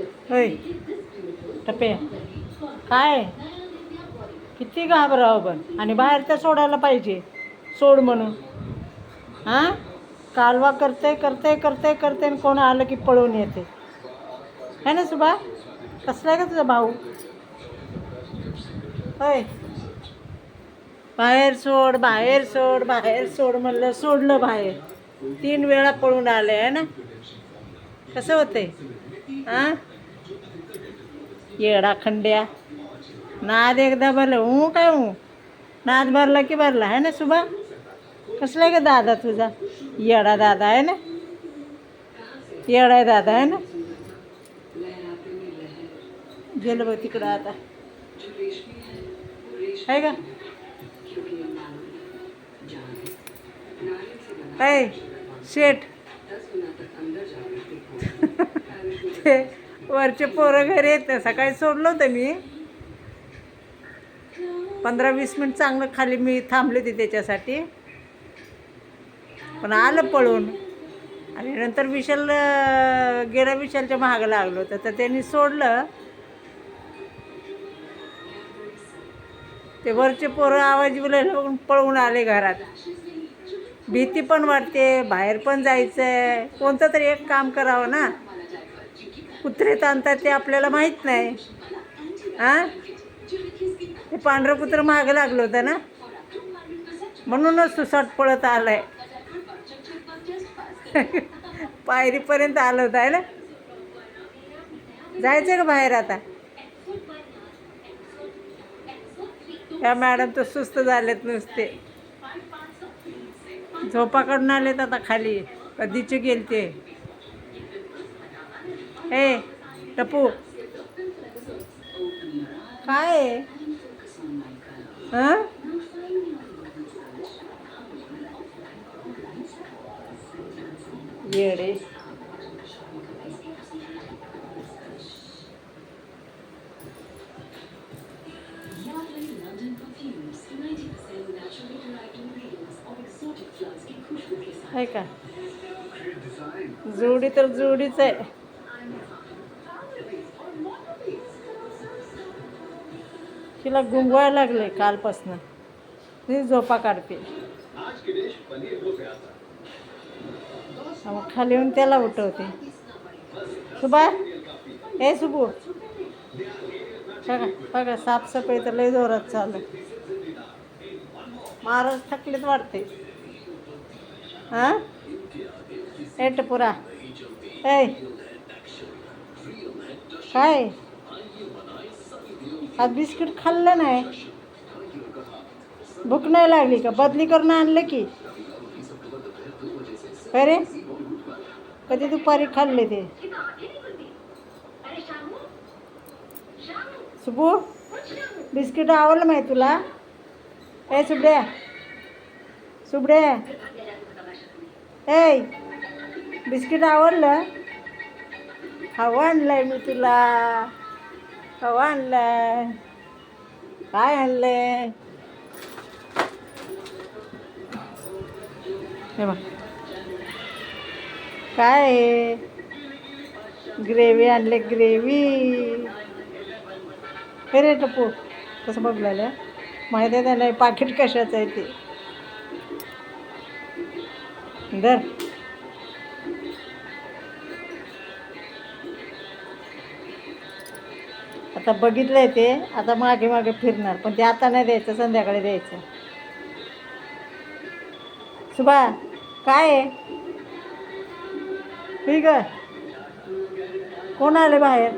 होय. टप्पे काय? किती घाबरावं पण. आणि बाहेर तर सोडायला पाहिजे. सोड म्हणून. हां? कालवा करते करते करते करते आणि कोण आलं की पळून येते. है ना सुभा? कसला आहे का तुझा भाऊ? होय. बाहेर सोड बाहेर सोड बाहेर सोड म्हणलं सोडलं बाहेर. तीन वेळा पळून आले आहे ना? कसं होते हां येडा खंड्या नाद एकदा भरलं हू काय हू नाद भरला की भरला आहे ना सुभा कसला आहे का दादा तुझा येडा दादा आहे ना येडा दादा आहे ना गेलं बघ तिकडं आता आहे का काय शेठ ते वरचे पोरं घरी येत नाही सकाळी सोडलं होतं मी. पंधरा वीस मिनिट चांगलं खाली मी थांबले होते त्याच्यासाठी. पण आलं पळून. आणि नंतर विशाल गेला विशालच्या महाग लागलो होतं तर त्यांनी सोडलं. ते वरचे पोरं आवाज बोलायला बघून पळून आले घरात. भीती पण वाटते बाहेर पण जायचं आहे कोणतं तरी एक काम करावं ना. कुत्रे ताणतात ते आपल्याला माहीत नाही. हां ते पांढरं कुत्रं मागं लागलं होतं ना. म्हणूनच सुसाट पळत आलं आहे पायरीपर्यंत आलं होतं आहे ना? जायचं का बाहेर आता? या मॅडम तर सुस्त झालेत नुसते. झोपाकडून आलेत आता खाली कधीचे गेलते ए टपू काय आहे? हं? येडे आहे का? जुडी तर जुडीच आहे. तिला गुंगवायला लागले कालपासनं. ती झोपा काढते. मग खाली येऊन त्याला उठवते. सुबा ए सुबू. बघा बघा साफसफाई तर लय जोरात चालू महाराज थकलेत वाटते. हां? ए टपुरा ए काय? आज बिस्किट खाल्लं नाही. भूक नाही लागली का? बदली करून आणलं की. अरे कधी दुपारी खाल्ले ते? सुबू बिस्किट आवडलं माहिती तुला? ए सुबड्या. सुबड्या. ए बिस्किट आवडलं? हवं आणलंय मी तुला. हवं आणलंय. काय आणलंय? हे बघ. काय आहे? ग्रेव्ही आणले ग्रेव्ही. हे रे टप्पू कसं बघलेलं? माहिती आहे त्याला पाकिट कशाचं आहे ते? दर. आता बघितलंय ते आता मागे मागे फिरणार पण ते आता नाही द्यायचं संध्याकाळी द्यायचं. सुभा काय आहे? ठीक आहे. कोण आले बाहेर?